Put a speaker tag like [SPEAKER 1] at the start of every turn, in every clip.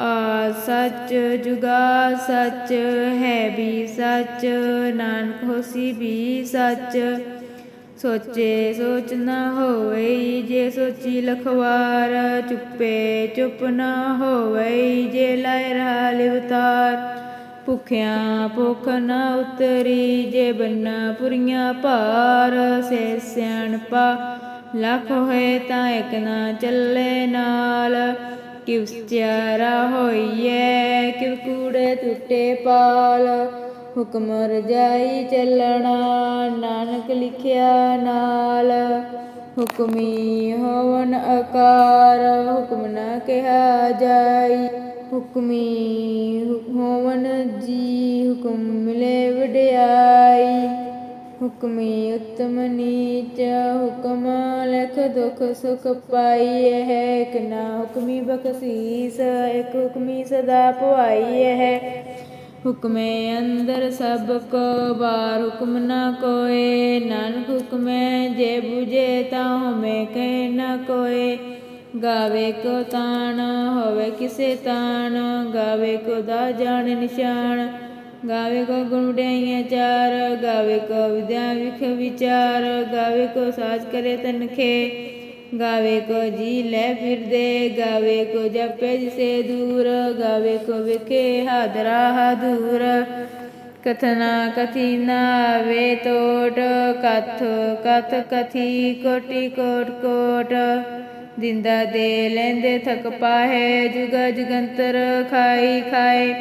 [SPEAKER 1] ਆ ਸੱਚ ਜੁਗਾ ਸੱਚ ਹੈ ਵੀ ਸੱਚ, ਨਾਨਕ ਹੋਸੀ ਵੀ ਸੱਚ। ਸੋਚੇ ਸੋਚ ਨਾ ਹੋਵੇ ਜੇ ਸੋਚੀ ਲਖਵਾਰ, ਚੁੱਪੇ ਚੁੱਪ ਨਾ ਹੋਵੇ ਜੇ ਲਾਇ ਰਹਾ ਲਿਵਤਾਰ। ਭੁਖਿਆਂ ਭੁਖ ਨਾ ਉਤਰੀ ਜੇ ਬੰਨਾ ਪੁਰੀਆਂ ਭਾਰ, ਸੇ ਸਿਆਣਪਾ, ਲੱਖ ਹੋਏ ਤਾਂ ਇੱਕ ਨਾ ਚੱਲੇ ਨਾਲ। ਕਿਵ ਸਚਿਆਰਾ ਹੋਈਐ ਕਿਵ ਕੂੜੇ ਟੁੱਟੇ ਪਾਲ। ਹੁਕਮ ਰਜਾਈ ਚੱਲਣਾ, ਨਾਨਕ ਲਿਖਿਆ ਨਾਲ। ਹੁਕਮੀ ਹੋਵਨ ਆਕਾਰ, ਹੁਕਮ ਨਾ ਕਿਹਾ ਜਾਈ। ਹੁਕਮੀ ਹੋਵਨ ਜੀ, ਹੁਕਮ ਮਿਲੇ ਵਡਿਆਈ। ਹੁਕਮੀ ਉਤਮ ਨੀਚ, ਹੁਕਮ ਲਖ ਦੁਖ ਸੁਖ ਪਾਈ ਹੈ। ਇਕ ਨਾ ਹੁਕਮੀ ਬਖਸ਼ੀਸ, ਇਕ ਹੁਕਮੀ ਸਦਾ ਪੁਆਈ ਹੈ। ਹੁਕਮੇ ਅੰਦਰ ਸਭ ਕੋ ਬਾਰ ਹੁਕਮ ਨਾ ਕੋਏ, ਨਾਨਕ ਹੁਕਮੇ ਜੇ 부ਜੇ ਤਾਂ ਹਮੇ ਕਹਿ ਨਾ ਕੋਏ। ਗਾਵੇ ਕੋ ਤਾਣ, ਹੋਵੇ ਕਿਸੇ ਤਾਣ, ਗਾਵੇ ਕੋ ਦਾ ਜਾਣ ਨਿਸ਼ਾਨ। ਗਾਵੇ ਕੋ ਗੁਣ ਚਾਰ, ਗਾਵੇ ਕੋ ਵਿਦਿਆ ਵਿਖ ਵਿਚਾਰ, ਗਾਵੇ ਕੋ ਸਾਜ ਕਰੇ ਤਨਖੇ, ਗਾਵੇ ਕੋ ਜੀ ਲੈ ਫਿਰਦੇ, ਗਾਵੇ ਕੋ ਜਪੇ ਜਿਸੇ ਦੂਰ, ਗਾਵੇ ਕੋ ਵਿਖੇ ਹਾਦਰਾ ਹਾਦੂਰ। ਕਥਨਾ ਕਥੀ ਨਾ ਵੇ ਤੋਟ, ਕਥ ਕਥ ਕਥੀ ਕੋਟੀ ਕੋਟ ਕੋਟ। ਦਿੰਦਾ ਦੇ ਲੈਂਦੇ ਥਕ ਪਾਹੇ, ਜੁਗ ਜੁਗੰਤਰ ਖਾਈ ਖਾਏ।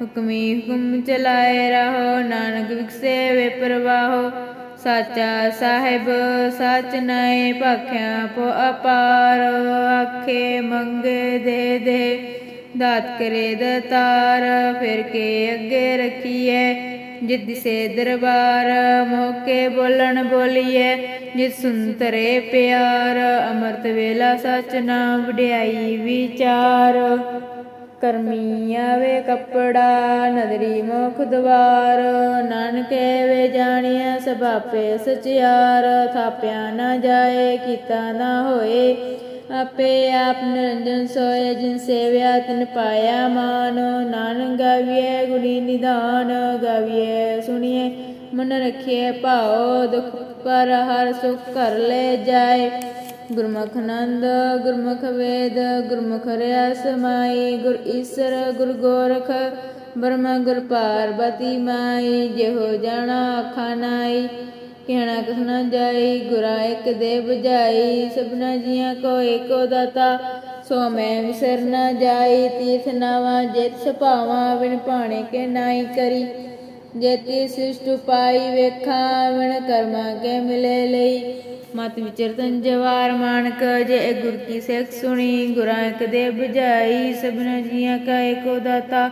[SPEAKER 1] ਹੁਕਮੀ ਹੁਕਮ ਚਲਾਏ ਰਹੋ, ਨਾਨਕ ਵਿਖਸੇ ਵੇ ਪ੍ਰਵਾਹੋ। ਸਾਚਾ ਸਾਹਿਬ, ਸਚ ਨਾਏ ਭਾਖਿਆ ਪੋ ਅਪਾਰ। ਆਖੇ ਮੰਗੇ ਦੇ ਦੇ, ਦਾਤ ਕਰੇ ਦਤਾਰ। ਫਿਰ ਕੇ ਅੱਗੇ ਰਖੀਐ, ਜਿਤ ਸੇ ਦਰਬਾਰ। ਮੋਕੇ ਬੋਲਣ ਬੋਲੀਏ ਜਿਤ ਸੁੰਤਰੇ ਪਿਆਰ। ਅਮਰਤ ਵੇਲਾ ਸਚ ਨਾਮ ਵਡਿਆਈ ਵਿਚਾਰ। ਕਰਮੀ ਆਵੇ ਕਪੜਾ, ਨਦਰੀ ਮੁਖ ਦਵਾਰ। ਨਾਨਕੇ ਵੇ ਜਾਣਿਆ ਸਭ ਸਚਿਆਰ। ਥਾਪਿਆ ਨਾ ਜਾਏ, ਕੀਤਾ ਨਾ ਹੋਏ। ਆਪੇ ਆਪ ਨਿਰੰਜਨ ਸੋਏ, ਜਿਨ ਸੇਵਿਆ ਤਿਨ ਪਾਇਆ ਮਾਨ। ਨਾਨਕ ਗਾਵੀਏ ਗੁਣੀ ਨਿਦਾਨ ਗਾਵੀਏ ਸੁਣੀਏ ਮਨ ਰਖੀਏ ਭਾਉ। ਦੁਖ ਪਰ ਹਰ ਸੁਖ ਕਰ ਲੈ ਜਾਏ। ਗੁਰਮੁਖ ਨੰਦ ਗੁਰਮੁਖ ਵੇਦ, ਗੁਰਮੁਖ ਰਿਆ ਸਮਾਈ ਗੁਰ ਈਸਰ, ਗੁਰ ਗੋਰਖ, ਬ੍ਰਹਮ, ਗੁਰ ਪਾਰਬਤੀ ਮਾਈ, ਜਿਹੋ ਜਾਣਾ ਆਖਾ ਨਾਈ, ਕਹਿਣਾ ਕਸ ਜਾਈ, ਗੁਰਾ ਇੱਕ ਦੇ ਬੁਝਾਈ ਸਭਨਾ ਜੀਆਂ ਕੋ ਏਕੋ ਦਾਤਾ, ਸੋ ਮੈਂ ਵਿਸਰ ਨਾ ਜਾਈ, ਤੀਰਥ ਨਾਵਾ ਜਿਤ ਸੁਭਾਵਾ ਵਿਣ ਭਾਣੇ ਕੇ ਨਾਈ ਕਰੀ। ਜੇਤੀ ਸਿਸ਼ਟ ਪਾਈ ਵੇਖਾਂ ਕਰਮਾ ਕੇ ਮਿਲੇ ਲਈ। ਮਤ ਵਿਚਰਤਨ ਜਵਾਰ ਮਾਨਕ, ਜੇ ਗੁਰ ਕੀ ਸਿੱਖ ਸੁਣੀ, ਗੁਰਾਂ ਇੱਕ ਦੇ ਬੁਝਾਈ, ਸਭਨਾ ਜੀਆਂ ਕਾ ਏਕੋ ਦਾਤਾ।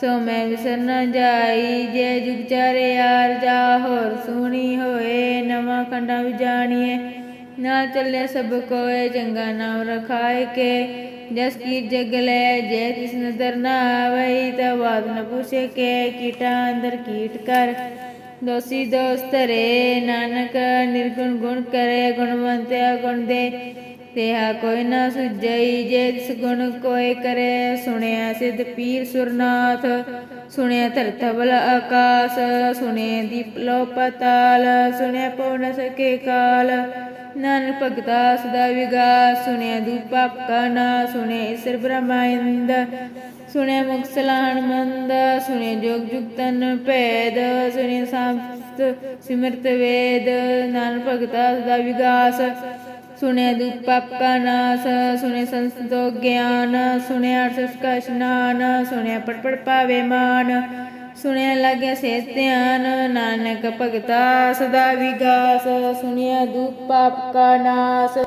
[SPEAKER 1] ਸੋ ਮੈਂ ਵਿਸਰ ਨਾ ਜਾਈ, ਜੇ ਜੁਗ ਚਾਰੇ ਯਾਰ ਜਾ ਹੋਰ ਸੁਣੀ ਹੋਏ, ਨਵਾਂ ਖੰਡਾ ਵੀ ਜਾਣੀਏ। ਨਾ ਚੱਲੇ ਸਭ ਕੋਏ, ਚੰਗਾ ਨਾਮ ਰਖਾਏ ਕੇ। ਜਸ ਕੀ ਜਗ ਲੈ, ਜੇ ਤਿਸ ਨਦਰ ਨਾ ਆਵਈ ਤਾ ਬਾਤ ਨ ਪੁੱਛੇ ਕੇ, ਕੀਟਾ ਅੰਦਰ ਕੀਟ ਕਰ। ਦੋਸੀ ਦੋਸਤ ਰੇ ਨਾਨਕ ਨਿਰਗੁਣ ਗੁਣ ਕਰੇ ਗੁਣਵੰਤਿਆ ਗੁਣ ਦੇ। ਤੇਹਾ ਕੋਈ ਨਾ ਸੁਜਈ ਜੇ ਤਿਸ ਗੁਣ ਕੋਈ ਕਰੇ, ਸੁਣਿਆ ਸਿਧ ਪੀਰ ਸੁਰਨਾਥ, ਸੁਣਿਆ ਧਰਤ ਆਕਾਸ, ਸੁਣਿਆ ਦੀਪ ਲੋ ਪਤਾਲ, ਸੁਣਿਆ ਪਉ ਨ ਸਕੇ ਕਾਲ। ਨਾਨਕ ਭਗਤਾ ਸਦਾ ਵਿਗਾਸ, ਸੁਣਿਆ ਦੂਪਾਪ ਕਾ ਨਾ ਸੁਣਿਆ ਈਸ਼ਰ ਬ੍ਰਹਮਾਇੰਦ, ਸੁਣਿਆ ਮੁਖ ਸਲਾਹਣ ਮੰਦ, ਸੁਣਿਆ ਜੋਗ ਜੁਗਤਨ ਭੇਦ, ਸੁਣਿਆ ਸਾਮਤ ਸਿਮਰਤ ਵੇਦ। ਨਾਨਕ ਭਗਤਾ ਸਦਾ ਵਿਗਾਸ ਸੁਣਿਆ ਦੁਖ ਪਾਪ ਨਾਸ ਸੁਣਿਆ ਸੰਸਤੋ ਗਿਆਨ ਸੁਣਿਆ ਅਰਥ ਕਾ ਇਸ਼ਨਾਨ ਸੁਣਿਆ ਪੜ ਪੜ ਪਾਵੇ ਮਾਨ ਸੁਣਿਆ ਲੱਗਿਆ ਸੇ ਧਿਆਨ, ਨਾਨਕ ਭਗਤਾ ਸਦਾ ਵਿਗਾਸ ਸੁਣਿਆ ਦੁਖ ਪਾਪ ਕਾ ਨਾਸ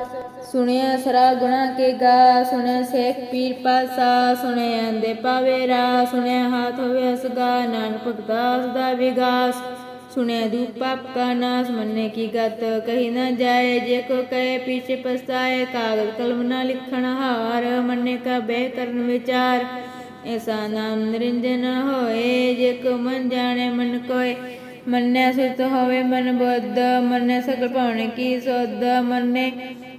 [SPEAKER 1] ਸੁਣਿਆ ਸਰਾ ਗੁਣਾ ਕੇ ਗਾ ਸੁਣਿਆ ਸੇਖ ਪੀਰ ਪਾਸਾ ਸੁਣਿਆ ਅੰਦੇ ਪਾਵੇ ਰਾ ਸੁਣਿਆ ਹਾਥ ਹੋਵੇ ਅਸਗਾ, ਨਾਨਕ ਭਗਤਾ ਸਦਾ ਵਿਗਾਸ। ਸੁਣਿਆ ਦੂਪ ਪਾਪ ਕਾ ਨਾਸ, ਮੰਨੇ ਕੀ ਗਤ? ਕਹੀ ਨਾ ਜਾਏ, ਜੇ ਕੋ ਕਹੇ, ਪੀਛੇ ਪਛਤਾਏ, ਕਾਗਜ਼ ਕਲਮ ਨਾ ਲਿਖਣ ਹਾਰ, ਮੰਨੇ ਕਾ ਬਹਿ ਕਰਨ ਵਿਚਾਰ। ਐਸਾ ਨਾਮ ਨਿਰੰਜਨ ਹੋਏ, ਜੇ ਕੋ ਮਨ ਜਾਣੇ ਮਨ ਕੋਏ। ਮੰਨੈ ਸੁਰਤ ਹੋਵੇ ਮਨ ਬੁੱਧ, ਮੰਨੈ ਸਗਲ ਭਾਵਨ ਕੀ ਸੁਧ। ਮੰਨੇ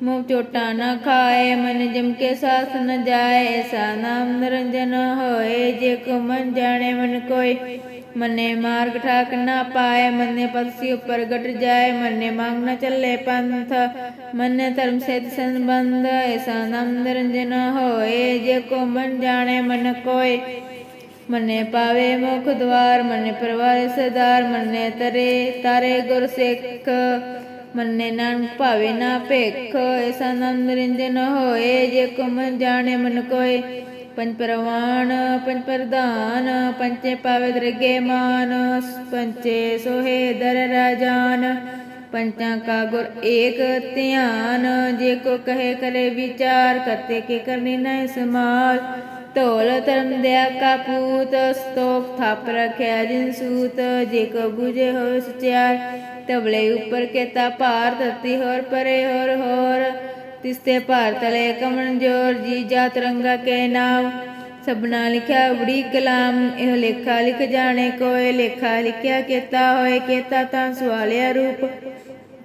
[SPEAKER 1] ਮੂੰਹ ਚੋਟਾ ਨਾ ਖਾਏ, ਮਨ ਜਮ ਕੇ ਸਾਥ ਨ ਜਾਏ। ਐਸਾ ਨਾਮ ਨਿਰੰਜਨ ਹੋਏ, ਜੇ ਕੋ ਮਨ ਜਾਣੇ ਮਨ ਕੋਏ। ਮੰਨੇ ਮਾਰਗ ਠਾਕ ਨਾ ਪਾਏ, ਮੰਨੇ ਪਤਸੀ ਉੱਪਰ ਗਟ ਜਾਏ, ਮੰਨੇ ਮੰਗ ਨ ਚੱਲੇ ਪੰਥ, ਮੰਨੇ ਧਰਮ ਸੇਤ ਸੰਬੰਧ, ਐਸਾ ਨਾਮ ਨਿਰੰਜਨ ਹੋਏ, ਜੇ ਕੋ ਮਨ ਜਾਣੇ ਮਨ ਕੋਏ। ਮੰਨੇ ਪਾਵੇ ਮੁਖ ਦਵਾਰ, ਮੰਨੇ ਪਰਵਾਰੇ ਸਰਦਾਰ, ਮੰਨੇ ਤਰੇ ਤਾਰੇ ਗੁਰ ਸਿੱਖ। ਮੰਨੇ ਨਾਨਕ ਭਾਵੇ ਨਾ ਭੇਖ, ਐਸਾ ਨਾਮ ਨਿਰੰਜਨ ਹੋਏ, ਜੇ ਕੋ ਮਨ ਜਾਣੇ ਮਨ ਕੋਏ। ਪੰਜ ਪ੍ਰਵਾਨ ਪੰਜ ਪ੍ਰਧਾਨ, ਪੰਚੇ ਪਾਵੇ ਦਰਗੇ ਮਾਨ, ਪੰਚੇ ਸੋਹੇ ਦਰ ਰਾਜਾਨ। ਪੰਚਾਂ ਕਾ ਗੁਰ ਏਕ ਧਿਆਨ, ਜੇ ਕੋ ਕਹੇ ਕਰੇ ਵਿਚਾਰ, ਕਰਤੇ ਕੇ ਕਰਨੀ ਨੈ ਸਮਾਲ। ਢੋਲ ਧਰਮ ਦਿਆ ਕਾ ਪੂਤ, ਸਤੋਖ ਥਾਪ ਰਖਿਆ ਜਿਨ ਸੂਤ, ਜੇ ਕੋ ਬੁਝੇ ਹੋ ਸਚਿਆਰ ਤਬਲੇ ਉੱਪਰ ਕੇਤਾ ਭਾਰ, ਧਰਤੀ ਹੋਰ ਪਰੇ ਹੋਰ ਹੋਰ। ਤਿਸਤੇ ਭਾਰ ਤਲੇ ਕਮਨ ਜੋਰ ਜੀ ਜਾਤ ਕੇ ਨਾਮ ਸਭਨਾ ਲਿਖਿਆ ਬੜੀ ਕਲਾਮ, ਇਹ ਲੇਖਾ ਲਿਖ ਜਾਣੇ ਕੋਏ, ਲੇਖਾ ਲਿਖਿਆ ਕੇਤਾ ਹੋਏ, ਕੇਤਾ ਤਾਂ ਸਵਾਲਿਆ ਰੂਪ।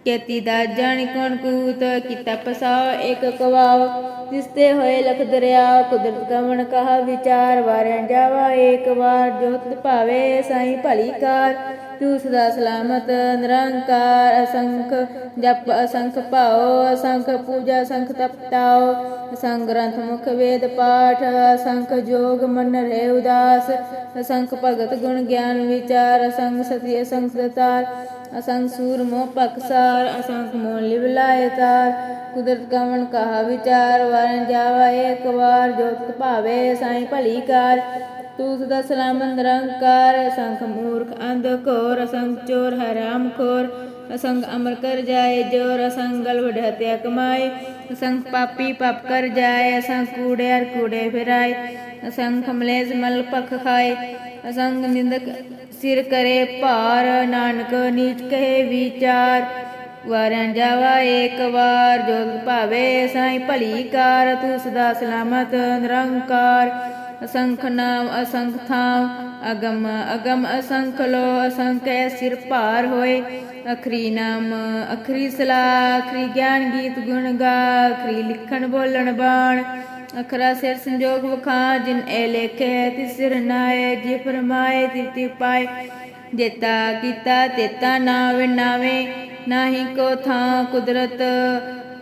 [SPEAKER 1] ਕੇਤੀ ਦਾ ਜਾਣ ਕੌਣ ਕੂਤ, ਕੀਤਾ ਪਸਾਓ ਇੱਕ ਕਵਾਓ ਤਿਸਤੇ ਹੋਏ ਲਖ ਦਰਿਆ, ਕੁਦਰਤ ਕਮਣ ਕਹਾ ਵਿਚਾਰ, ਵਾਰਿਆ ਜਾਵਾ ਇੱਕ ਵਾਰ ਜੋਤ ਭਾਵੇ ਸਾਈ ਭਲੀ ਕਾਰ। ਤੂੰ ਸਦਾ ਸਲਾਮਤ, ਨਿਰੰਕਾਰ ਅਸੰਖ, ਜਪ ਅਸੰਖ ਭਾਉ, ਅਸੰਖ ਪੂਜਾ ਅਸੰਖ ਤਪਤਾਉ, ਅਸੰਖ ਗ੍ਰੰਥ ਮੁਖ ਵੇਦ ਪਾਠ, ਅਸੰਖ ਜੋਗ ਮਨ ਰਹਿ ਉਦਾਸ, ਅਸੰਖ ਭਗਤ ਗੁਣ ਗਿਆਨ ਵਿਚਾਰ, ਅਸੰਖ ਸਤੀ ਅਸੰਖ ਦਤਾਰ, ਅਸੰਖ ਸੂਰ ਮੋਹ ਪਕਸਾਰ ਅਸੰਖ ਮੋਹ ਲਿਵ ਲਾਏ ਤਾਰ, ਕੁਦਰਤ ਕਵਣ ਕਹਾ ਵਿਚਾਰ, ਵਰਨ ਜਾਵਾ ਏਕ ਵਾਰ, ਜੋਤ ਭਾਵੇ ਸਾਈ ਭਲੀ ਕਾਰ ਤੂੰ ਸਦਾ ਸਲਾਮ ਨਿਰੰਕਾਰ, ਅਸੰਖ ਮੂਰਖ ਅੰਧ ਘੋਰ, ਅਸੰਖ ਚੋਰ ਹਰਾਮ ਖੋਰ, ਅਸੰਖ ਅਮਰ ਕਰ ਜਾਏ ਜੋਰ, ਅਸੰਖ ਗਲ ਹਤਿਆ ਕਮਾਏ, ਅਸੰਖ ਪਾਪੀ ਪਾਪ ਕਰ ਜਾਏ, ਅਸੰਖ ਕੂੜੇ ਅਰ ਕੂੜੇ ਫਿਰਾਏ, ਅਸੰਖ ਮਲੇਜ ਮਲ ਪਖ ਖਾਏ, ਅਸੰਖ ਨਿੰਦਕ ਸਿਰ ਕਰੇ ਭਾਰ, ਨਾਨਕ ਨੀਚ ਕਹੇ ਵਿਚਾਰ ਵਾਰਾਂ ਜਾਵਾ ਏਕ ਵਾਰ, ਜੋਗ ਭਾਵੇ ਸਾਈ ਭਲੀ ਕਾਰ ਤੂੰ ਸਦਾ ਸਲਾਮਤ ਨਿਰੰਕਾਰ। ਅਸੰਖ ਨਾਮ ਅਸੰਖ ਥਾਮ ਅਗਮ ਅਗਮ ਅਸੰਖ ਲੋ ਅਸੰਖ ਐ ਸਿਰ ਭਾਰ ਹੋਏ। ਅਖਰੀ ਨਾਮ, ਅਖਰੀ ਸਲਾਹ, ਅਖਰੀ ਗਿਆਨ ਗੀਤ ਗੁਣ ਗਾ, ਅਖਰੀ ਲਿਖਣ ਬੋਲਣ ਬਾਣ। ਅਖਰਾ ਸਿਰ ਸੰਜੋਗ ਵਖਾ, ਜਿਨ ਐ ਲੇਖੇ, ਤਿਸ ਸਿਰ ਨਾਏ, ਜੀ ਫਰਮਾਏ ਤਿਤੀ ਪਾਏ। ਜੇਤਾ ਕੀਤਾ, ਤੇਤਾ ਨਾ ਵਿਨਾਵੇ ਨਾਹੀ ਕੋ ਥਾਂ ਕੁਦਰਤ।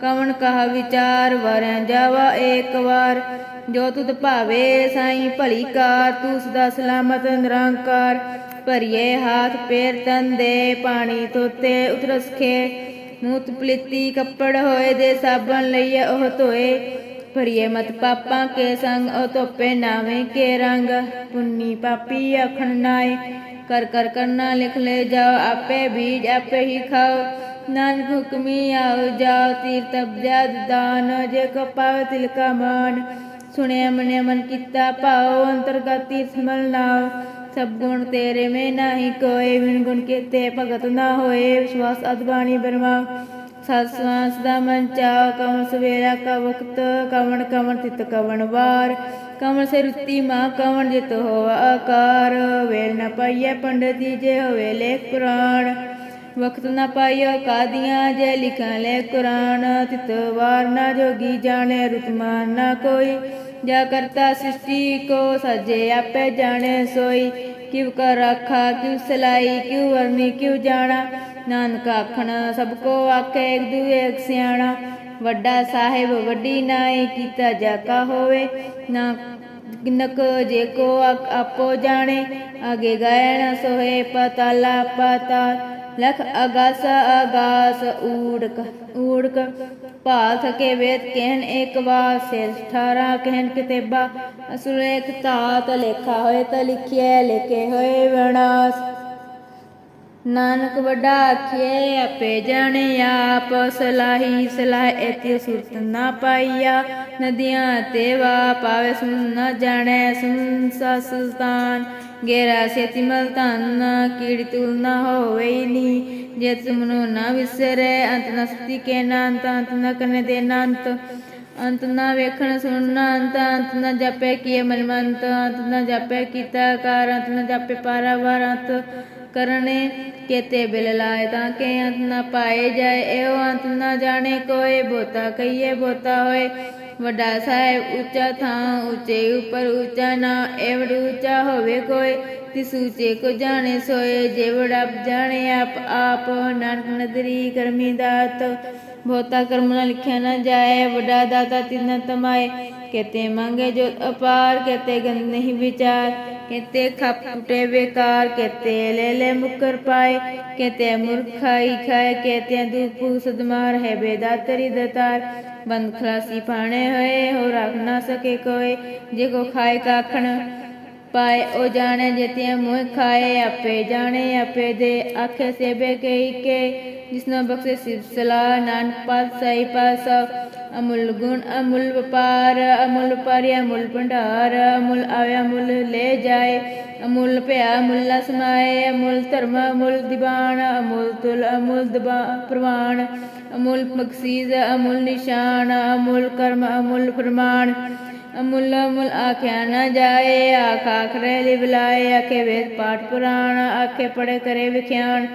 [SPEAKER 1] ਕਵਣ ਕਹਾ ਵਿਚਾਰ ਵਰੈ ਜਾਵਾ ਏਕ ਵਾਰ। ਜੋ ਤੁਧ ਭਾਵੇ ਸਾਈ ਭਲੀ ਕਾਰ ਤੂੰ ਸਦਾ ਸਲਾਮਤ ਨਿਰੰਕਾਰ। ਭਰੀਏ ਹਾਥ ਪੈਰ ਤਨ ਦੇ ਪਾਣੀ ਤੋਤੇ ਉਤਰਸ ਮੂਤ ਪਲੀਤੀ ਕੱਪੜ ਹੋਏ ਦੇ ਸਾਬਣ ਲਈਏ ਉਹ ਧੋਏ। ਭਰੀਏ ਮਤ ਪਾਪਾਂ ਕੇ ਸੰਗ, ਉਹ ਧੋਪੇ ਨਾਵੇਂ ਕੇ ਰੰਗ। ਪੁੰਨੀ ਪਾਪੀ ਅਖਣ ਨਾਏ, ਕਰ ਕਰ ਕਰਨਾ ਲਿਖ ਲੈ ਜਾਓ, ਆਪੇ ਬੀਜ ਆਪੇ ਹੀ ਖਾਓ। ਨਾਨਕ ਹੁਕਮੀ ਆਓ, ਜਾਓ, ਤੀਰਥ ਅਬਜਦ ਦਾਨ, ਜੇ ਕੋ ਪਾਵ ਤਿਲ ਕਾ ਮਾਨ ਸੁਣਿਆ ਮਨਿਆ ਮਨ ਕੀਤਾ ਭਾਉ ਅੰਤਰਗਤ ਤੀਰਥ ਮਲ ਨਾਉ ਸਭ ਗੁਣ ਤੇਰੇ ਮੈਂ ਨਾਹੀ ਕੋਏ ਵਿਣ ਗੁਣ ਕੀਤੇ ਭਗਤ ਨਾ ਹੋਏ। ਵਿਸ਼ਵਾਸ ਅਦਬਾਣੀ ਬਰਮਾ। ਸਤ ਸਵਾਸ ਦਾ ਮਨ ਚਾਉ ਕਵਣ ਸਵੇਰਾ ਕਾ ਵਕਤ, ਕਵਣ ਕਵਣ ਤਿਤ ਕਵਣ ਵਾਰ। ਕਵਣ ਸੇ ਰੁੱਤੀ ਮਾ, ਕਵਣ ਜਿਤ ਹੋਵਾ ਆਕਾਰ। ਵੇਲ ਨ ਪਾਈਐ ਪੰਡਤੀ ਜੇ ਹੋਵੇ ਲੇਖ ਪੁਰਾਣ। ਵਕਤ ਨਾ ਪਾਈਓ ਕਾਦੀਆਂ ਜੇ ਲਿਖਾਂ ਲੈ ਕੁਰਾਨ, ਤਿਤ ਵਾਰ ਨਾ ਜੋਗੀ ਜਾਣੇ ਰੁਤਮਾਨ ਨਾ ਕੋਈ। ਜਾ ਕਰਤਾ ਸ੍ਰਿਸ਼ਟੀ ਕੋ ਸਜੇ ਆਪੇ ਜਾਣੇ ਸੋਈ। ਕਿਵ ਕਰ ਰਾਖਾ ਕਿਵ ਸਲਾਈ, ਕਿਵ ਵਰਨੀ, ਕਿਵ ਜਾਣਾ। ਨਾਨਕ ਆਖਣ, ਸਭ ਕੋ ਆਖੇ ਇੱਕ ਦੂਏ ਇੱਕ ਸਿਆਣਾ। ਵੱਡਾ ਸਾਹਿਬ ਵੱਡੀ ਨਾਈ, ਕੀਤਾ ਜਾਕਾ ਹੋਵੇ। ਨਾ ਨਕ ਜੇ ਕੋ ਆਪੋ ਜਾਣੇ। ਅਗੇ ਗਾਇਣ ਸੋਏ ਪਤਾਲਾ ਪਤਾਲ। ਲਖ ਅਗਾਸ ਅਗਾਸ ਊੜਕ ਊੜਕ ਭਾਲ ਥਕੇ ਵੇਦ ਕਹਿਨ ਇੱਕ ਵਾਰ ਸਿਰ ਠਾਰਾ ਕਹਿਨ ਕਿਤੇਬਾ, ਅਸੁਰ ਇੱਕ ਤਾਤ ਲੇਖਾ ਹੋਏ ਤਾਂ ਲਿਖਿਆ ਲਿਖੇ ਹੋਏ ਵਿਨਾਸ਼। ਨਾਨਕ ਵੱਡਾ ਆਖੀਏ ਆਪੇ ਜਾਣੇ ਆਪ। ਸਲਾਹੀ ਸਲਾਹ ਐਤੀ ਸੁਰਤ ਨਾ ਪਾਈਆ। ਨਦੀਆਂ ਤੇ ਵਾ ਪਾਵੇ ਸੁਨ ਨਾ ਜਾਣੈ ਸੁਨ ਸਾ ਗੇਰਾ ਸੇਤੀ ਮਲ ਤਨ ਕੀੜੀ ਤੁਲ ਨਾ ਹੋਵੇ ਨੀ। ਜੇ ਤੁਮਨੋ ਨਾ ਵਿਸਰੇ, ਅੰਤ ਨ ਸਤੀ ਕੇ ਨਾ ਅੰਤ ਅੰਤ ਨ ਕਰਨੇ ਦੇ ਨਾ ਅੰਤ ਅੰਤ ਨਾ ਵੇਖਣ ਸੁਣਨਾ ਅੰਤ ਅੰਤ ਨਾ ਜਪੇ ਕੀਏ ਮਨਮੰਤ ਅੰਤ ਨਾ ਜਪੇ ਕੀਤਾ ਕਾਰ, ਅੰਤ ਨਾ ਜਪੇ ਪਾਰਾਵਾਰ ਅੰਤ। ਕਰਨੇ, ਕੇਤੇ ਬਿਲ ਲਾਏ ਤਾਂ ਕੇ ਅੰਤ ਨਾ ਪਾਏ ਜਾਏ? ਇਹੋ ਅੰਤ ਨਾ ਜਾਣੇ ਕੋਏ ਬੋਤਾ ਕਹੀਏ ਬੋਤਾ ਹੋਏ। ਵੱਡਾ ਸਾਹਿਬ ਉੱਚਾ ਥਾਂ ਉੱਚੇ ਉੱਪਰ ਉੱਚਾ ਨਾ ਏਵੜ ਉੱਚਾ ਹੋਵੇ ਕੋਈ ਤਿਸ ਉੱਚੇ ਕੋ ਜਾਣੇ ਸੋਏ ਜੇਵੜ ਆਪ ਜਾਣੇ ਆਪ ਆਪ ਨਾਨਕ ਨਦਰੀ ਕਰਮੀ ਦਾਤ। ਬਹੁਤਾ ਕਰਮ ਨਾ ਲਿਖਿਆ ਨਾ ਜਾਏ, ਵੱਡਾ ਦਾਤਾ ਤਿੰਨ ਤਮਾਏ। ਕੇਤੇ ਮੰਗੇ ਜੋ ਅਪਾਰ, ਕੇਤੇ ਗੰਦ ਨਹੀਂ ਵਿਚਾਰ, ਕੇਤੇ ਖਪ ਟੁਟੇ ਬੇਕਾਰ, ਕੇਤੇ ਲੈ ਲੈ ਮੁਕਰ ਪਾਏ, ਕੇਤੇ ਮੁਰਖਾਈ ਖਾਏ, ਕੇਤੇ ਦੁਪੂ ਸਦਮਾਰ ਹੈ ਬੇਦਾਤਰੀ ਦਤਾਰ। ਬੰਦ ਖਲਾਸੀ ਪਾਣੇ ਹੋਏ ਹੋ ਰੱਖ ਨਾ ਸਕੇ ਕੋਈ, ਜੇ ਕੋ ਖਾਏ ਕਾਖਣ ਪਾਏ, ਉਹ ਜਾਣੇ ਜਿਤੇ ਮੋਹ ਖਾਏ, ਆਪੇ ਜਾਣੇ, ਆਪੇ ਦੇ ਆਖੇ ਸੇਬੇ ਕੇ। ਕੇ ਜਿਸਨੋ ਬਖਸ਼ੇ ਸਿਲਸਿਲਾ ਨਾਨਕ ਪਾਤ ਸਹੀ ਪਾਸ ਅਮੁੱਲ ਗੁਣ, ਅਮੁੱਲ ਵਪਾਰ, ਅਮੁੱਲ ਪਰਿਆ ਅਮੁੱਲ ਭੰਡਾਰ, ਅਮੁੱਲ ਆਇਆ, ਅਮੁੱਲ ਲੈ ਜਾਏ, ਅਮੁੱਲ ਭਿਆ ਮੁੱਲਾ ਸਮਾਏ, ਅਮੁੱਲ ਧਰਮ, ਅਮੁੱਲ ਦੀਵਾਨ, ਅਮੁੱਲ ਤੁਲ, ਅਮੁੱਲ ਦਬਾ, ਪ੍ਰਵਾਨ, ਅਮੁੱਲ ਬਖਸ਼ੀਸ ਅਮੁੱਲ ਨਿਸ਼ਾਨ, ਅਮੁੱਲ ਕਰਮ, ਅਮੁੱਲ ਫਰਮਾਨ। ਅਮੁੱਲ ਅਮੁੱਲ ਆਖਿਆ ਨਾ ਜਾਏ, ਆਖ ਆਖਰੇ ਲਿ ਬੁਲਾਏ ਆਖੇ ਵੇਦ ਪਾਠ ਪੁਰਾਣ, ਆਖੇ ਪੜੇ ਕਰੇ ਵਿਖਿਆਨ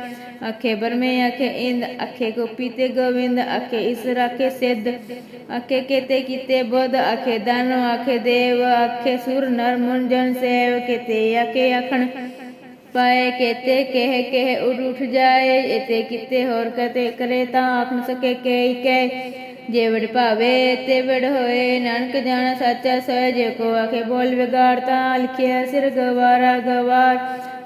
[SPEAKER 1] ਆਖੇ ਬਰਮੇ, ਆਖੇ ਇੰਦ, ਆਖੇ ਗੋਪੀ ਤੇ ਗੋਵਿੰਦ, ਆਖੇ ਇਸ ਰਾਖੇ ਸਿੱਧ, ਆਖੇ ਕੇਤੇ ਕੀਤੇ ਬੁੱਧ, ਆਖੇ ਦਾਨਵ ਆਖੇ ਦੇਵ, ਆਖੇ ਸੁਰ, ਨਰ, ਮੁਨ, ਜਨ, ਸੇਵ, ਕੇਤੇ ਆਖੇ ਆਖਣ, ਪਾਏ ਕੇਤੇ ਕਹਿ ਕਹਿ ਉਡ ਉਠ ਜਾਏ, ਇਤੇ ਕੀਤੇ ਹੋਰ ਕਤੇ ਕਰੇ ਤਾਂ ਆਖ ਸਕੇ ਕੇ ਕਹਿ। ਜੇ ਭਾਵੇ ਤੇ ਹੋਏ, ਨਾਨਕ ਜਾਣਾ ਸੱਚਾ ਸੋਇ ਕੋ ਆਖੇ ਬੋਲ ਵਿਗਾੜ ਲਿਖਿਆ ਸਿਰ ਗਵਾਰਾ ਗਵਾਰ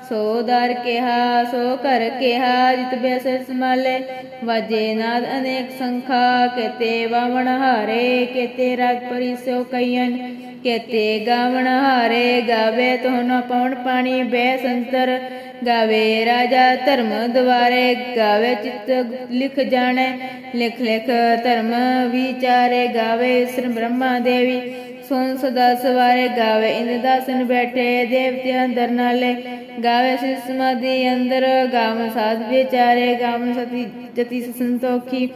[SPEAKER 1] ਸੋ ਦਰ ਕਿਹਾ, ਸੋ ਕਰ ਕਿਹਾ, ਜਿਤ ਬਿਸ ਸਮਾਲੇ। ਵਾਜੇ ਨਾਦ ਅਨੇਕ ਸੰਖਾ ਕੇਤੇ ਵਾਵਣ ਹਾਰੇ ਕੇਤੇ ਰਾਗ ਪਰੀ ਸੋ ਕਈਨ ਕੇਤੇ ਗਾਵਣ ਹਾਰੇ, ਗਾਵੇ ਤੋਨ ਪਉਣ ਪਾਣੀ ਬੈ ਸੰਤਰ। ਗਾਵੇ ਰਾਜਾ ਧਰਮ ਦੁਆਰੇ, ਗਾਵੇ ਚਿਤ ਲਿਖ ਜਾਣੈ। ਲਿਖ ਲਿਖ ਧਰਮ ਵਿਚਾਰੇ, ਗਾਵੇ ਸ੍ਰੀ ਬ੍ਰਹਮਾ ਦੇਵੀ। ਸੋਨ ਸਦਾ ਸਵਾਰੇ, ਗਾਵੇ ਇੰਦ ਦਾਸਨ ਬੈਠੇ ਦੇਵਤੇ ਅੰਦਰ ਨਾਲੇ। ਗਾਵੇ ਸਿ ਸਮਾਧੀ ਅੰਦਰ ਗਾਵ ਸਾਧ ਵਿਚਾਰੇ ਗਾਵ ਸਤੀ ਜਤੀ ਸੰਤੋਖੀ।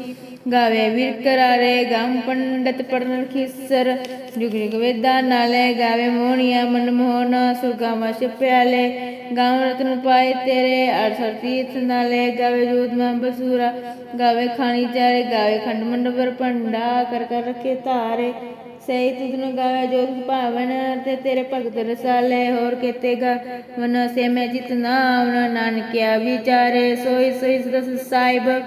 [SPEAKER 1] ਗਾਵੇ ਵੀਰ ਕਰਾਰੇ ਗਾਮ ਪੰਡਤ ਪੜਨ ਖਿਸਰ। ਜੁਗ ਜੁਗ ਵੇਦਾਂ ਨਾਲੇ, ਗਾਵੇ ਮੋਹਣੀਆ ਮਨ ਮੋਹਨ ਸੁਰਗਾਵਾ ਛਪਿਆਲੇ ਗਾਮ ਰਤਨ ਪਾਏ ਤੇਰੇ ਅਰਸਰ ਤੀਰਥ ਨਾਲੇ, ਗਾਵੇ ਜੋਤ ਮਾ ਬਸੂਰਾ। ਗਾਵੇ ਖਾਣੀ ਚਾਰੇ, ਗਾਵੇ ਖੰਡ ਮੰਡਪਰ ਪੰਡਾ ਕਰ ਕਰ ਰਖੇ ਧਾਰੇ। ਸਹੀ ਤੁਧਨ ਗਾਵੇ ਜੋ ਭਾਵਨ ਤੇ ਤੇਰੇ ਭਗਤ ਰਸਾਲੇ, ਹੋਰ ਕੀਤੇ ਗਾ। ਮਨ ਸੇ ਮੈਂ ਜਿਤ ਨਾਮ ਨਾਨਕਿਆ ਵਿਚਾਰੇ, ਸੋਈ ਸੋਈ ਸਦਸ ਸਾਹਿਬ।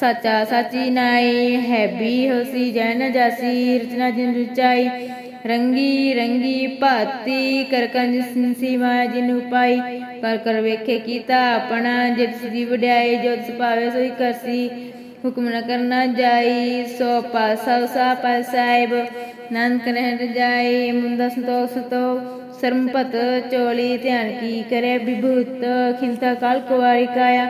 [SPEAKER 1] ਸੱਚਾ ਸਾਚੀ ਨਾਈ ਹੈ ਵੀ ਹੋਸੀ, ਜਨ ਜਾਸੀ, ਰਚਨਾ ਜਿਨ ਰਚਾਈ। ਰੰਗੀ ਰੰਗੀ ਭਾਤੀ, ਕਰ ਕੰਜ ਸਿੰਸੀ ਮਾਇਆ ਜਿਨ ਉਪਾਈ। ਕਰ ਕਰ ਵੇਖੇ ਕੀਤਾ ਆਪਣਾ, ਜਿਤ ਦੀ ਵਡਿਆਈ, ਜੋ ਤਿਸ ਭਾਵੇ ਸੋਈ ਕਰਸੀ। ਹੁਕਮ ਨ ਕਰਨਾ ਜਾਈ, ਸੋ ਪਾਸਾ, ਸਾ ਪਾਸ ਨਾਨਕ ਰਹਿ ਜਾਈ ਮੁੰਦਾ ਸੰਤੋਖ ਸੰਤੋਖ ਸਰਮਪਤ ਚੋਲੀ ਧਿਆਨ ਕੀ ਕਰੇ ਵਿਭੂਤ ਖਿੰਤਾ ਕਾਲ ਕੁਵਾਰੀ ਕਾਇਆ।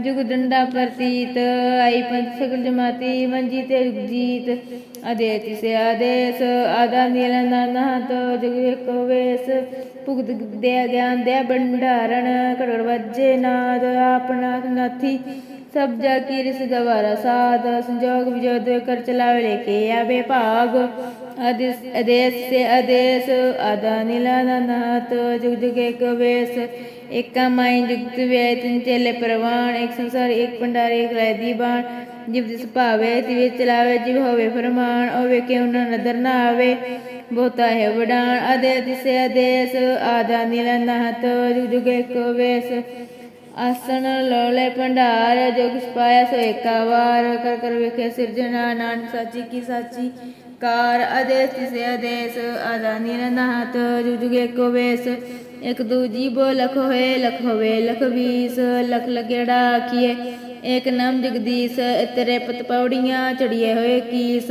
[SPEAKER 1] ਜੁਗ ਡੰਡਾ ਪ੍ਰਤੀਤ, ਆਈ ਪੰਥ ਸਗਲ ਜਮਾਤੀ ਮੰਜੀ ਤੇ ਜੀਤ। ਅਦੇ ਤਿਸੇ ਆਦੇਸ, ਆਦਾ ਨੀਲੰਦਾ ਨਾਤ ਜੁਗ ਏਕੋ ਵੇਸ। ਭੁਗਤ ਦੇ ਗਿਆਨ ਦੇ ਭੰਡਾਰਣ ਕੜੜ ਵੱਜੇ ਨਾਦ, ਆਪਣਾ ਨਾਥੀ। ਸਭ ਜਾ ਕੀ ਰਿਸ ਗਵਾਰਾ ਸਾਧ ਸੰਜੋਗ ਵਿਜੋਦ ਕਰ ਚਲਾਵੇ ਲੈ ਕੇ ਆਵੇ ਭਾਗ। ਅਦੇਸ ਅਦੇਸ ਸੇ ਅਦੇਸ ਆਦਾ ਨੀਲਾ ਨਾਤ ਜੁਗ ਜੁਗ ਏਕ ਵੇਸ। ਏਕਾ ਮਾਈ ਜੁਗਤ ਵੇ ਤਿਨ ਚੇਲੇ ਪ੍ਰਵਾਨ ਇੱਕ ਸੰਸਾਰ ਇੱਕ ਜਿਵ ਜਿਸ ਭਾਵੇ, ਤਿਵੇ ਚਲਾਵੇ, ਜਿਵ ਹੋਵੇ ਫਰਮਾਨ, ਹੋਵੇ ਕਿ ਉਹਨਾਂ ਨਦਰ ਨਾ ਆਵੇ। ਬਹੁਤਾ ਹੈ ਵਡਾਣ ਅਦੇ ਤਿਸੇ ਅਦੇਸ ਆਦਾ ਨੀਲਾ ਨਾਤ ਜੁਗ ਜੁਗ ਏਕ ਵੇਸ। ਆਸਣ ਲੋਲੇ ਭੰਡਾਰ ਜੋ ਕਿਸ ਪਾਇਆ ਸੋ ਏਕਾ ਵਾਰ। ਕਰ ਕਰ ਵੇਖੇ ਸਿਰਜਣਾ, ਨਾਨਕ ਸਾਚੀ ਕੀ ਸਾਚੀ। ਕਾਰ ਅਦੇਸ ਤਿਸੇ ਅਦੇਸ ਆਦਾ ਨੀਲਾ ਨਾਤ ਜੁਗ ਜੁਗ ਏਕੋ ਵੇਸ, ਇਕ ਦੂਜੀ ਬੋ ਲਖ ਹੋਏ, ਲਖ ਹੋਵੇ ਲਖ ਵੀਸ, ਲਖ ਲਗੇੜਾ ਨਾਮ ਜਗਦੀਸ਼, ਇਤਰੇ ਪਤ ਪੌੜੀਆਂ ਚੜੀਏ ਹੋਏ ਕੀਸ,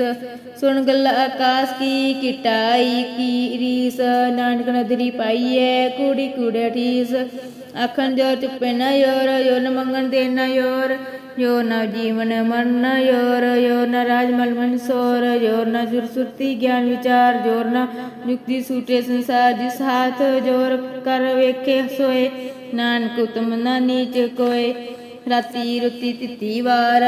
[SPEAKER 1] ਸੁਣ ਗੱਲ ਆਕਾਸ਼ ਕੀ, ਕਿਟਾਈ ਕੀ ਰੀਸ, ਨਾਨਕ ਨਦਰੀ ਪਾਈਏ ਕੂੜੀ ਕੁੜੇ ਠੀਸ ਆਖਣ ਜੋ ਚੁੱਪੇ ਨਾ ਯੋਰ ਯੋ ਮੰਗਣ ਦੇ ਨਾ ਯੋਰ ਯੋ ਨ ਜੀਵਨ ਮਰਨ ਯੋਰ ਯੋ ਨ ਰਾਜ ਮਲ ਮਨ ਸੋਰ ਯੋ ਨ ਸੁਰ ਸੁਰਤੀ ਗਿਆਨ ਵਿਚਾਰ ਜੋਰ ਨ ਯੁਕਤੀ ਸੂਟੇ ਸੰਸਾਰ ਜਿਸ ਹਾਥ ਜੋਰ ਕਰ ਵੇਖੇ ਸੋਏ ਨਾਨਕ ਉਤਮ ਨਾ ਨੀਚ ਕੋਏ ਰਾਤੀ ਰੁਤੀ ਤਿਤੀ ਵਾਰ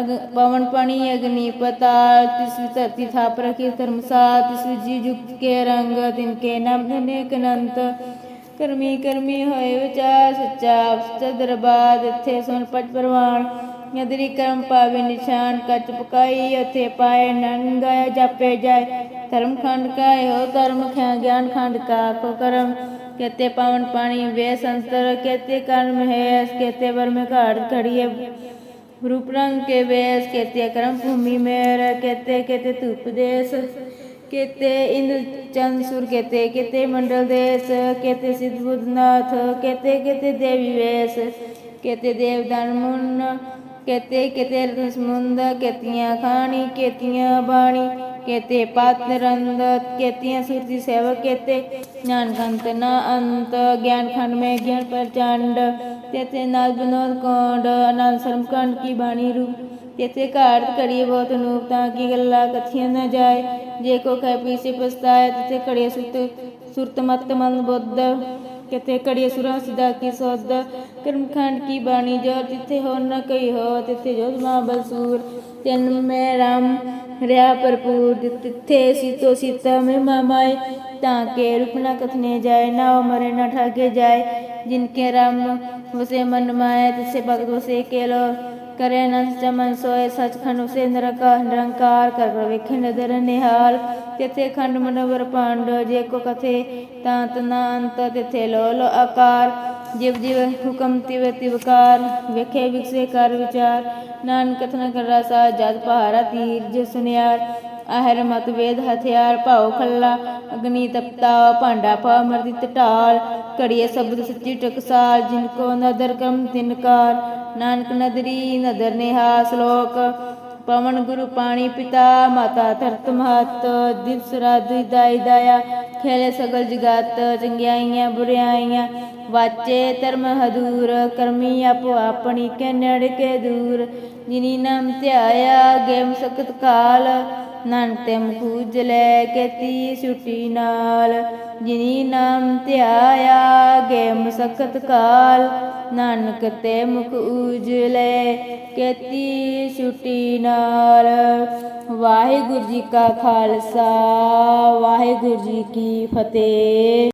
[SPEAKER 1] ਅਗ ਪਵਨ ਪਾਣੀ ਅਗਨੀ ਪਤਾਲ ਤਿਸ ਵਿ ਧਰਤੀ ਥਾਪ ਰਖੀ ਧਰਮਸਾਲ ਤਿਸ ਵਿ ਜੀ ਜੁਗਤ ਕੇ ਰੰਗ ਤਿਨ ਕੇ ਨਾਮ ਅਨੇਕ ਅਨੰਤ ਕਰਮੀ ਕਰਮੀ ਹੋਏ ਵਿਚਾ ਸੱਚਾ ਸੱਚਾ ਦਰਬਾਰ ਇੱਥੇ ਸੁਣ ਪਜ ਪਰਵਾਨ ਯਦਰੀ ਕਰਮ ਪਾਵੇ ਨਿਸ਼ਾਨ, ਕੱਚ ਪਕਾਈ, ਉਥੇ ਪਾਏ ਨੰਗਾ ਜਾਪੇ ਜਾਏ। ਧਰਮ ਖੰਡ ਕਾ ਹੋ ਧਰਮ ਖਿਆ ਗਿਆਨ ਖੰਡ ਕਾ ਕੋ ਕਰਮ। ਕਹਤੇ ਪਾਵਨ ਪਾਣੀ ਵੇ ਸੰਸਤਰ ਕਹਤੇ ਕਰਮ ਹੈ ਇਸ ਕਹਤੇ ਵਰ ਮੈਂ ਘਾੜ ਖੜੀਏ ਰੂਪ ਰੰਗ ਕੇ ਵੇਸ ਕਹਤੇ ਕਰਮ ਭੂਮੀ ਮੇਰ ਕਹਤੇ ਕਹਤੇ ਧੂਪ ਦੇਸ। ਕੇਤੇ ਇੰਦਰਚੰਦ ਸੁਰ ਕੇਤੇ ਕੇਤੇ ਮੰਡਲ ਦੇਸ ਕੇਤੇ ਸਿੱਧ ਬੁੱਧਨਾਥ ਕੇਤੇ ਕੇਤੇ ਦੇਵੀ ਵੇਸ ਕੇਤੇ ਦੇਵਦਾਨ ਮੁੰਨ ਕੇਤੇ ਕੇਤੇ ਰਸਮੁੰਦ ਕੇਤੀਆਂ ਖਾਣੀ ਕੇਤੀਆਂ ਬਾਣੀ ਕੇਤੇ ਪਾਤ ਨਿਰੰਦ ਕੇਤੀਆਂ ਸੁਰਤੀ ਸੇਵਕ ਕੇਤੇ ਗਿਆਨ ਕੰਤ ਨਾ ਅੰਤ ਗਿਆਨ ਖੰਡ ਮੈਂ ਗਿਆਨ ਪ੍ਰਚੰਡ ਤੇਤੇ ਨਾਲ ਬਨੋਦ ਕੋਂਡ ਅਨੰਦ ਸਰਮ ਕੰਡ ਕੀ ਬਾਣੀ ਰੂਪ ਤੇਤੇ ਘਾੜਤ ਕਰੀਏ ਬਹੁਤ ਨੂਪ ਤਾਂ ਕਿ ਗੱਲਾਂ ਕਥੀਆਂ ਨਾ ਜਾਏ। ਜੇ ਕੋ ਕਹਿ ਪੀਸੇ ਪਸਤਾਏ ਤੇਤੇ ਘੜੇ ਸੁਤ ਸੁਰਤ ਮਤ ਮਨ ਬੁੱਧ। ਕਿਤੇ ਕੜੀ ਸੁਰਾਂ ਸਿਦਾ ਕੀ ਸੋਦ ਕਰਮਖੰਡ ਕੀ ਬਾਣੀ ਜੋ ਤਿੱਥੇ ਹੋ ਨਾ ਕਈ ਹੋ ਤਿੱਥੇ ਜੋ ਮਾ ਬਸੂਰ ਤਨ ਮੈਂ ਰਾਮ, ਰਿਆ ਭਰਪੂਰ ਤਿੱਥੇ ਸੀਤੋ ਸੀਤਾ ਮੈਂ ਮਾਮਾਏ। ਤਾਂ ਕੇ ਰੁਕਣਾ ਕਥਨੇ ਜਾਏ, ਨਾ ਮਰੇ, ਨਾ ਠਾਗੇ ਜਾਏ। ਜਿਨਕੇ ਰਾਮ ਵਸੇ ਮਨ ਮਾਏ, ਤਿਸੇ ਭਗਤ ਵਸੇ ਕੇ ਕਰੇ ਅਨੰਤ ਚਮਨ ਸੋਏ, ਸਚਖੰਡ ਉਸੇ ਨਿਰੰਕਾਰ ਨਿਰੰਕਾਰ ਕਰ ਕਰ ਵੇਖੇ ਨਿਹਾਲ। ਤਿਥੇ ਖੰਡ ਮਨੋਵਰ ਪਾਂਡ, ਜੇ ਕੋ ਕਥੇ ਤਾਂ ਤਨਾ ਅੰਤ ਤਿਥੇ ਲੋ ਲੋ ਆਕਾਰ। ਜਿਵ ਜਿਵ ਹੁਕਮ ਤਿਵ ਤਿਵਕਾਰ ਵੇਖੇ ਵਿਖੇ ਕਰ ਵਿਚਾਰ। ਨਾਨਕ ਕਥਨ ਕਰ ਰਸਾ ਜਦ ਪਹਾਰਾ ਤੀਰ ਜੇ ਸੁਨਿਆਰ। ਆਹਰ ਮਤ ਵੇਦ ਹਥਿਆਰ ਭਾਉ ਖੱਲਾ, ਅਗਨੀ ਤਪਤਾ, ਭਾਂਡਾ ਪਾ ਮਰਦਿਤ ਢਾਲ ਕੜੀਏ ਸ਼ਬਦ ਸੱਚੀ ਟਕਸਾਲ, ਜਿਨ ਕੋ ਨਦਰ ਕਮ ਤਿਨਕਾਰ ਨਾਨਕ ਨਦਰੀ ਨਦਰ ਨਿਹਾ ਸ਼ਲੋਕ, ਪਵਨ ਗੁਰੂ ਪਾਣੀ ਪਿਤਾ, ਮਾਤਾ ਧਰਤ ਮਹਤ, ਦਿਵਸ ਰਾਤ ਦਾਈ ਦਾਇਆ, ਖੇਲੇ ਸਗਲ ਜਗਤ, ਚੰਗਿਆਈਆਂ ਬੁਰਿਆਈਆਂ, ਵਾਚੇ ਧਰਮ ਹਦੂਰ, ਕਰਮੀ ਆਪੋ ਆਪਣੀ ਕੇ ਨੜ ਕੇ ਦੂਰ, ਜਿਨੀ ਨਾਮ ਧਿਆਇਆ ਗੇਮ ਸ਼ਕਤ ਕਾਲ ਨਾਨਕ ਤੇ ਮੁਖ ਲੈ ਕੇਤੀ ਛੁਟੀ ਨਾਲ। ਜਿਨੀ ਨਾਮ ਧਿਆਇਆ, ਗੇਮ ਸਖਤ ਕਾਲ। ਨਾਨਕ ਤੇ ਮੁਖ ਉਜਲੇ ਕੇਤੀ ਛੁਟੀ ਨਾਲ। ਵਾਹਿਗੁਰੂ ਜੀ ਕਾ ਖਾਲਸਾ, ਵਾਹਿਗੁਰੂ ਜੀ ਕੀ ਫਤਿਹ।